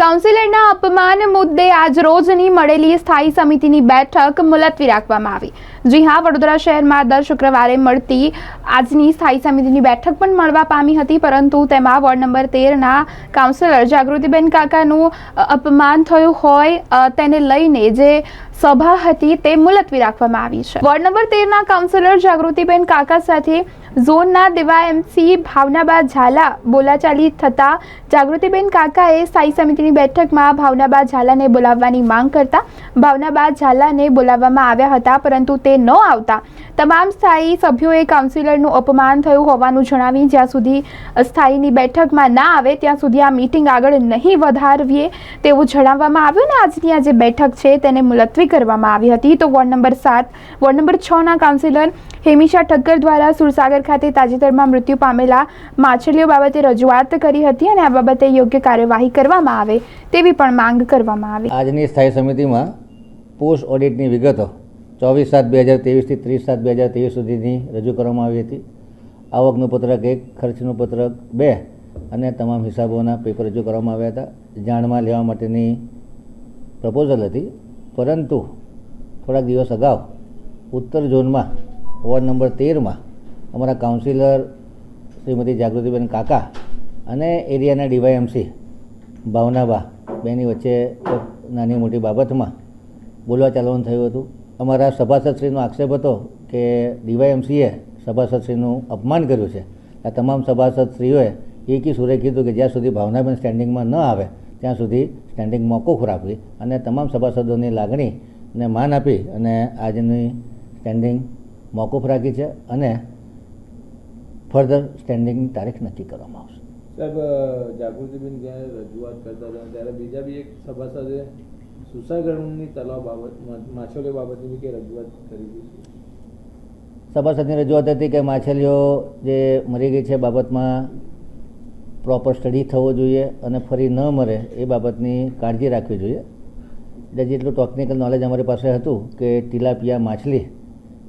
કાઉન્સિલરના અપમાન મુદ્દે આજ રોજની મળેલી સ્થાયી સમિતિની બેઠક મુલતવી રાખવામાં આવી. જી હા, વડોદરા શહેરમાં દર શુક્રવારે મળતી આજની સ્થાયી સમિતિની બેઠક પણ મળવા પામી હતી, પરંતુ તેમાં વોર્ડ નંબર તેરના કાઉન્સિલર જાગૃતિબેન કાકાનું અપમાન થયું હોય તેને લઈને જે સભા હતી તે મુલતવી રાખવામાં આવી છે. વોર્ડ નંબર તેરના કાઉન્સિલર જાગૃતિબેન કાકા સાથે ઝોનના એમસી ભાવનાબા ઝાલા બોલાચાલી થતાં જાગૃતિબેન કાકાએ સ્થાયી સમિતિની બેઠકમાં ભાવનાબા ઝાલાને બોલાવવાની માંગ કરતા ભાવનાબા ઝાલાને બોલાવવામાં આવ્યા હતા, પરંતુ તે ન આવતા. તમામ સ્થાયી સભ્યોએ કાઉન્સિલરનું અપમાન થયું હોવાનું જણાવી જ્યાં સુધી સ્થાયીની બેઠકમાં ના આવે ત્યાં સુધી આ મીટિંગ આગળ નહીં વધારવીએ તેવું જણાવવામાં આવ્યું ને આજની આ જે બેઠક છે તેને મુલતવી કરવામાં આવી હતી. તો વોર્ડ નંબર સાત, વોર્ડ નંબર છના કાઉન્સિલર હેમિશા ઠક્કર દ્વારા સુરસાગર ખાતે તાજેતરમાં મૃત્યુ પામેલા માછલીઓ બાબતે રજૂઆત કરી હતી અને આ બાબતે યોગ્ય કાર્યવાહી કરવામાં આવે તેવી પણ માંગ કરવામાં આવી. આજની સ્થાયી સમિતિમાં પોસ્ટ ઓડિટની વિગતો ચોવીસ સાત બે હજાર ત્રેવીસથી ત્રીસ સાત બે હજાર ત્રેવીસ સુધીની રજૂ કરવામાં આવી હતી. આવકનું પત્રક એક, ખર્ચનું પત્રક બે અને તમામ હિસાબોના પેપર રજૂ કરવામાં આવ્યા હતા. જાણમાં લેવા માટેની પ્રપોઝલ હતી. પરંતુ થોડાક દિવસ અગાઉ ઉત્તર ઝોનમાં, વોર્ડ નંબર તેરમાં અમારા કાઉન્સિલર શ્રીમતી જાગૃતિબેન કાકા અને એરિયાના ડીવાયએમસી ભાવનાબા બેની વચ્ચે નાની મોટી બાબતમાં બોલવા ચાલવાનું થયું હતું. અમારા સભાસદશ્રીનો આક્ષેપ હતો કે ડીવાયએમસીએ સભાસદશ્રીનું અપમાન કર્યું છે. આ તમામ સભાસદશ્રીઓએ એકી સુરે કીધું કે જ્યાં સુધી ભાવનાબેન સ્ટેન્ડિંગમાં ન આવે, ત્યાં સુધી સ્ટેન્ડિંગ મોકૂફ રાખવી અને તમામ સભાસદોની લાગણીને માન આપી અને આજની સ્ટેન્ડિંગ મોકૂફ રાખી છે અને ફર્ધર સ્ટેન્ડિંગની તારીખ નક્કી કરવામાં આવશે. સાહેબ જાગૃતિબેન જ્યારે રજૂઆત કરતા હતા, ત્યારે બીજા બી એક સભાસદે સુસાગરની તલાવ બાબત માછલીઓ બાબતની કે રજૂઆત કરી હતી સભાસદની રજૂઆત હતી કે માછલીઓ જે મરી ગઈ છે બાબતમાં પ્રોપર સ્ટડી થવો જોઈએ અને ફરી ન મરે એ બાબતની કાળજી રાખવી જોઈએ. એટલે જેટલું ટેકનિકલ નોલેજ અમારી પાસે હતું કે ટીલાપિયા માછલી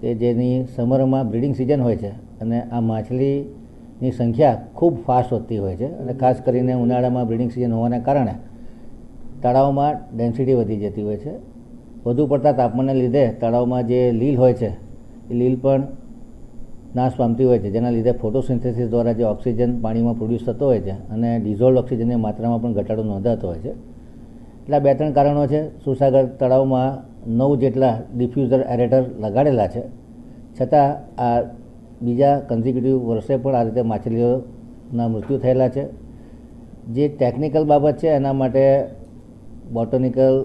કે જેની સમરમાં બ્રીડિંગ સિઝન હોય છે અને આ માછલીની સંખ્યા ખૂબ ફાસ્ટ વધતી હોય છે અને ખાસ કરીને ઉનાળામાં બ્રીડિંગ સિઝન હોવાના કારણે તળાવમાં ડેન્સિટી વધી જતી હોય છે. વધુ પડતા તાપમાનને લીધે તળાવમાં જે લીલ હોય છે, એ લીલ પણ નાશ પામતી હોય છે, જેના લીધે ફોટોસિન્થેસિસ દ્વારા જે ઓક્સિજન પાણીમાં પ્રોડ્યુસ થતો હોય છે અને ડિઝોલ્ડ ઓક્સિજનની માત્રામાં પણ ઘટાડો નોંધાતો હોય છે. એટલે બે ત્રણ કારણો છે. સુસાગર તળાવમાં નવ જેટલા ડિફ્યુઝર એરેટર લગાડેલા છે. છતાં આ બીજા કન્ઝિક્યુટિવ વર્ષે પણ આ રીતે માછલીઓના મૃત્યુ થયેલા છે. જે ટેકનિકલ બાબત છે, એના માટે બોટનિકલ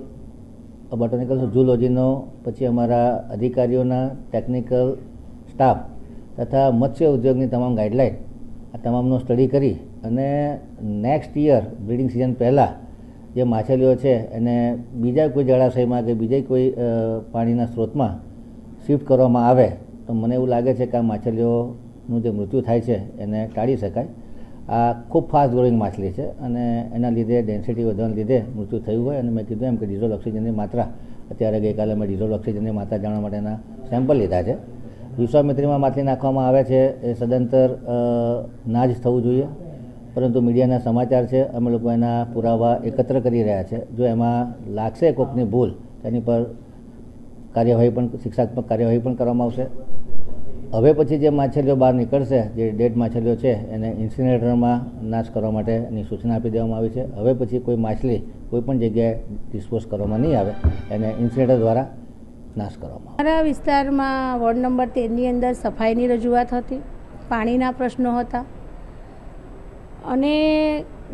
બોટનિકલ ઝૂલોજીનો પછી અમારા અધિકારીઓના ટેકનિકલ સ્ટાફ તથા મત્સ્ય ઉદ્યોગની તમામ ગાઈડલાઇન આ તમામનો સ્ટડી કરી અને નેક્સ્ટ યર બ્રિડિંગ સિઝન પહેલાં જે માછલીઓ છે એને બીજા કોઈ જળાશયમાં કે બીજા કોઈ પાણીના સ્ત્રોતમાં શિફ્ટ કરવામાં આવે, તો મને એવું લાગે છે કે આ માછલીઓનું જે મૃત્યુ થાય છે એને ટાળી શકાય. આ ખૂબ ફાસ્ટ ગ્રોઈંગ માછલી છે અને એના લીધે ડેન્સિટી વધવાને લીધે મૃત્યુ થયું હોય. અને મેં કીધું એમ કે ડિઝોલ ઓક્સિજનની માત્રા અત્યારે ગઈકાલે મેં ડિઝોલ ઓક્સિજનની માત્રા જાણવા માટેના સેમ્પલ લીધા છે. વિશ્વામિત્રીમાં માછલી નાખવામાં આવે છે એ સદંતર ના જ થવું જોઈએ. પરંતુ મીડિયાના સમાચાર છે, અમે લોકો એના પુરાવા એકત્ર કરી રહ્યા છે. જો એમાં લાગશે કોકની ભૂલ, તેની પર કાર્યવાહી પણ, શિક્ષાત્મક કાર્યવાહી પણ કરવામાં આવશે. હવે પછી જે માછલીઓ બહાર નીકળશે, જે ડેડ માછલીઓ છે, એને ઇન્સિનેટરમાં નાશ કરવા માટેની સૂચના આપી દેવામાં આવી છે. હવે પછી કોઈ માછલી કોઈ પણ જગ્યાએ ડિસ્પોઝ કરવામાં નહીં આવે, એને ઇન્સિનેટર દ્વારા નાશ કરવામાં મારા વિસ્તારમાં વોર્ડ નંબર તેરની અંદર સફાઈની રજૂઆત હતી, પાણીના પ્રશ્નો હતા. અને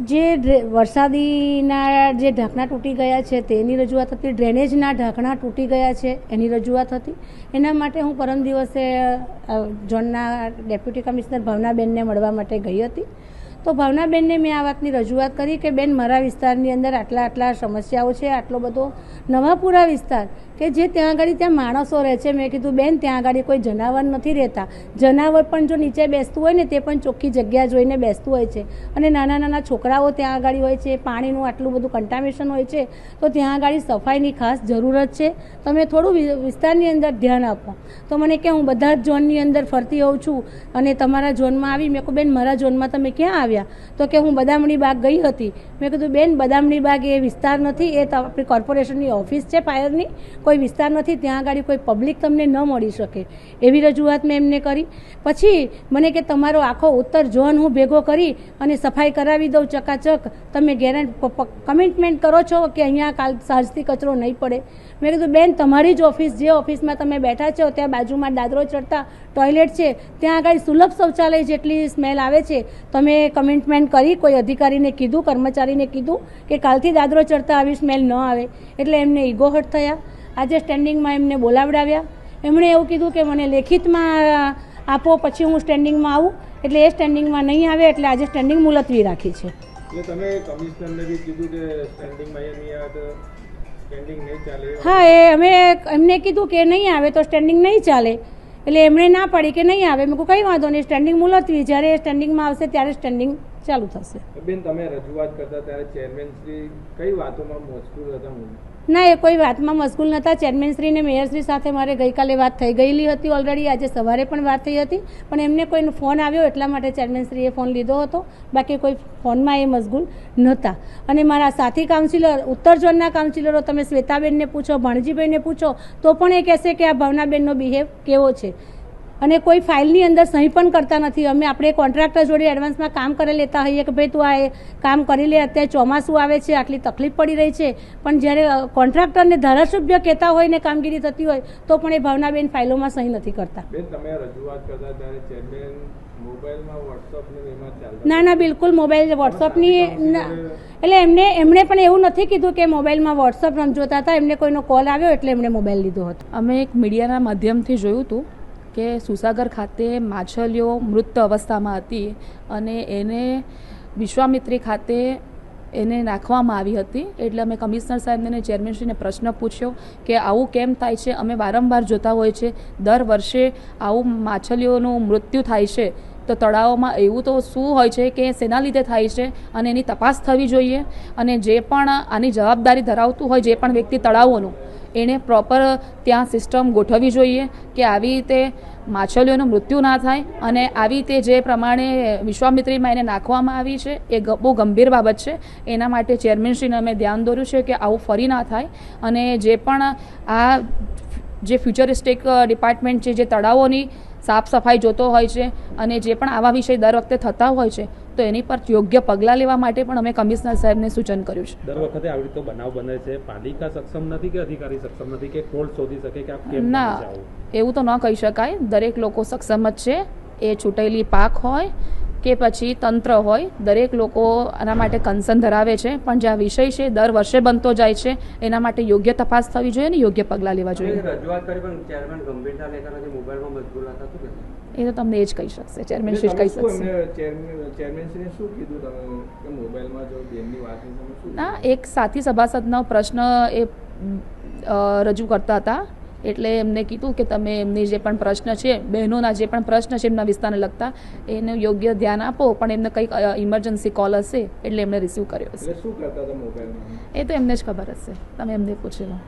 જે વરસાદીના જે ઢાંકણા તૂટી ગયા છે, તેની રજૂઆત હતી, ડ્રેનેજના ઢાંકણા તૂટી ગયા છે, એની રજૂઆત હતી. એના માટે હું પરમ દિવસે ઝોનના ડેપ્યુટી કમિશનર ભાવનાબેનને મળવા માટે ગઈ હતી. તો ભાવનાબેનને મેં આ વાતની રજૂઆત કરી કે, બેન, મારા વિસ્તારની અંદર આટલા આટલા સમસ્યાઓ છે, આટલો બધો નવાપુરા વિસ્તાર કે જે ત્યાં આગળ ત્યાં માણસો રહે છે. મેં કીધું, બેન, ત્યાં આગળ કોઈ જનાવર નથી રહેતા. જનાવર પણ જો નીચે બેસતું હોય ને, તે પણ ચોખ્ખી જગ્યા જોઈને બેસતું હોય છે. અને નાના નાના છોકરાઓ ત્યાં આગળ હોય છે, પાણીનું આટલું બધું કન્ટામિનેશન હોય છે, તો ત્યાં આગળ સફાઈની ખાસ જરૂરત છે. તમે થોડું વિસ્તારની અંદર ધ્યાન આપો. તો મને કે, હું બધા જ ઝોનની અંદર ફરતી હોઉં છું અને તમારા ઝોનમાં આવી. મેં કહું બેન, મારા ઝોનમાં તમે ક્યાં આવ્યા? તો કે, હું બદામણી બાગ ગઈ હતી. મેં કીધું, બેન, બદામણી બાગ એ વિસ્તાર નથી, એ આપણી કોર્પોરેશનની ઓફિસ છે ફાયરની કોઈ વિસ્તાર નથી, ત્યાં આગળ કોઈ પબ્લિક તમને ન મળી શકે. એવી રજૂઆત મેં એમને કરી. પછી મને કે તમારો આખો ઉત્તર ઝોન હું ભેગો કરી અને સફાઈ કરાવી દઉં ચકાચક. તમે ગેરંટ કમિટમેન્ટ કરો છો કે અહીંયા કાલ સાંજથી કચરો નહીં પડે? મેં કીધું, બેન, તમારી જ ઓફિસ, જે ઓફિસમાં તમે બેઠા છો, ત્યાં બાજુમાં દાદરો ચડતા ટોયલેટ છે, ત્યાં આગળ સુલભ શૌચાલય જેટલી સ્મેલ આવે છે, તમે કમિટમેન્ટ કરી, કોઈ અધિકારીને કીધું, કર્મચારીને કીધું કે કાલથી દાદરો ચડતા આવી સ્મેલ ન આવે. એટલે એમને ઈગો હટ થયા. આજે સ્ટેન્ડિંગમાં એમને બોલાવડાવ્યા. એમણે એવું કીધું કે મને લેખિતમાં આપો પછી હું સ્ટેન્ડિંગમાં આવું. એટલે એ સ્ટેન્ડિંગમાં નહીં આવે એટલે આજે સ્ટેન્ડિંગ મુલતવી રાખી છે. હા એ અમે એમને કીધું કે નહીં આવે તો સ્ટેન્ડિંગ નહીં ચાલે. એટલે એમણે ના પાડી કે નહીં આવે. મેં કહું કંઈ વાંધો નહીં સ્ટેન્ડિંગ મુલતવી. જ્યારે સ્ટેન્ડિંગમાં આવશે ત્યારે સ્ટેન્ડિંગ ચાલુ થશે. બેન તમે રજૂઆત કરતા ત્યારે ચેરમેન શ્રી કઈ વાતોમાં મશગુલ હતા ના એ કોઈ વાતમાં મશગુલ નહોતા ચેરમેનશ્રી ને મેયરશ્રી સાથે મારે ગઈકાલે વાત થઈ ગયેલી હતી ઓલરેડી આજે સવારે પણ વાત થઈ હતી. પણ એમને કોઈનો ફોન આવ્યો એટલા માટે ચેરમેનશ્રીએ ફોન લીધો હતો. બાકી કોઈ ફોનમાં એ મશગુલ નહોતા અને મારા સાથી કાઉન્સિલર ઉત્તર ઝોનના કાઉન્સિલરો તમે શ્વેતાબેનને પૂછો ભણજીભાઈને પૂછો તો પણ એ કહેશે કે આ ભાવનાબેનનો બિહેવ કેવો છે. અને કોઈ ફાઇલની અંદર સહી પણ કરતા નથી. અમે આપણે કોન્ટ્રાક્ટર જોડે એડવાન્સમાં કામ કરી લેતા હોઈએ કે ભાઈ તું આ એ કામ કરી લે અત્યારે ચોમાસું આવે છે આટલી તકલીફ પડી રહી છે. પણ જ્યારે કોન્ટ્રાક્ટરને ધારાસભ્ય કહેતા હોય ને કામગીરી થતી હોય તો પણ એ ભાવનાબેન ફાઇલોમાં સહી નથી કરતા. તમે રજૂઆત કરતા ત્યારે ચેરમેન મોબાઈલમાં વોટ્સઅપ ને ના ના બિલકુલ મોબાઈલ વોટ્સઅપની ના. એટલે એમને એમણે પણ એવું નથી કીધું કે મોબાઈલમાં વોટ્સઅપ રમજોતા હતા. એમને કોઈનો કોલ આવ્યો એટલે એમણે મોબાઈલ લીધો હતો. અમે એક મીડિયાના માધ્યમથી જોયું હતું. કે સુસાગર ખાતે માછલીઓ મૃત અવસ્થામાં હતી અને એને વિશ્વામિત્રી ખાતે એને નાખવામાં આવી હતી. એટલે અમે કમિશનર સાહેબને ચેરમેનશ્રીને પ્રશ્ન પૂછ્યો કે આવું કેમ થાય છે? અમે વારંવાર જોતા હોય છે, દર વર્ષે આવું માછલીઓનું મૃત્યુ થાય છે. તો તળાવોમાં એવું તો શું હોય છે કે શેના લીધે થાય છે અને એની તપાસ થવી જોઈએ અને જે પણ આની જવાબદારી ધરાવતું હોય, જે પણ વ્યક્તિ તળાવોનું એણે પ્રોપર ત્યાં સિસ્ટમ ગોઠવવી જોઈએ કે આવી રીતે માછલીઓનું મૃત્યુ ના થાય અને આવી રીતે જે પ્રમાણે વિશ્વામિત્રીમાં એને નાખવામાં આવી છે, એ બહુ ગંભીર બાબત છે. એના માટે ચેરમેનશ્રીને અમે ધ્યાન દોર્યું છે કે આવું ફરી ના થાય અને જે પણ આ જે ફ્યુચરિસ્ટિક ડિપાર્ટમેન્ટ છે, જે તળાવોની સાફ સફાઈ જોતો હોય છે અને જે પણ આવા વિષય દર વખતે થતા હોય છે તો એની પર યોગ્ય પગલાં લેવા માટે પણ અમે કમિશનર સાહેબને સૂચન કર્યું છે. દર વખતે આવી રીતે બનાવ બને છે. પાલિકા સક્ષમ નથી કે અધિકારી સક્ષમ નથી કે કોર્ટ શોધી શકે કે કેમ ના એવું તો ન કહી શકાય. દરેક લોકો સક્ષમ જ છે. એ છૂટેલી પાક હોય કે પછી તંત્ર હોય દરેક લોકો આના માટે કન્સર્ન ધરાવે છે. પણ જે આ વિષય છે દર વર્ષે બનતો જાય છે. એના માટે યોગ્ય તપાસ થવી જોઈએ અને યોગ્ય પગલાં લેવા જોઈએ. રજૂઆત કરી પણ ચેરમેન ગંભીરતા લેતા નથી મોબાઈલમાં મજબૂર હતા શું? એ તો તમને એ જ કહી શકશે. ચેરમેન શ્રી જ કહી શકશે. ના એક સાથી સભાસદનો પ્રશ્ન એ રજૂ કરતા હતા. એટલે એમને કીધું કે તમે એમની જે પણ પ્રશ્ન છે બહેનોના જે પણ પ્રશ્ન છે એમના વિસ્તારને લગતા એનું યોગ્ય ધ્યાન આપો પણ એમને કંઈક ઇમરજન્સી કોલ હશે એટલે એમણે રિસીવ કર્યો હશે. એ તો એમને જ ખબર હશે. તમે એમને પૂછી લો